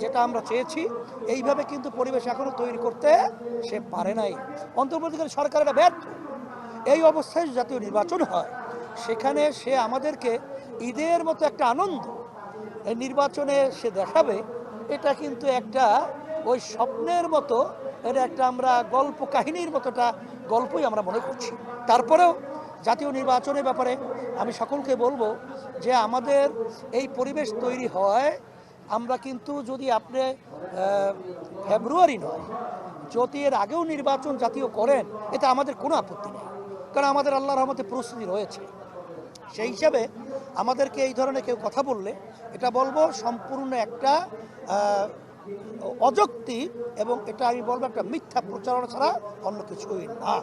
যেটা আমরা চেয়েছি, এইভাবে কিন্তু পরিবেশ এখনও তৈরি করতে সে পারে নাই। অন্তর্বর্তীকালে সরকার এটা ব্যর্থ এই অবস্থায় জাতীয় নির্বাচন হয়, সেখানে সে আমাদেরকে ঈদের মতো একটা আনন্দ এই নির্বাচনে সে দেখাবে, এটা কিন্তু একটা ওই স্বপ্নের মতো, এটা একটা আমরা গল্প কাহিনীর মতোটা গল্পই আমরা মনে করছি। তারপরেও জাতীয় নির্বাচনের ব্যাপারে আমি সকলকে বলব যে আমাদের এই পরিবেশ তৈরি হয় আমরা কিন্তু যদি আপনি ফেব্রুয়ারি নয়, যদি এর আগেও নির্বাচন জাতীয় করেন এটা আমাদের কোনো আপত্তি নেই। কারণ আমাদের আল্লাহর রহমতে প্রস্তুতি রয়েছে। সেই হিসাবে আমাদেরকে এই ধরনের কেউ কথা বললে, এটা বলব সম্পূর্ণ একটা অযৌক্তিক এবং এটা আমি বলব একটা মিথ্যা প্রচারণা ছাড়া অন্য কিছুই না।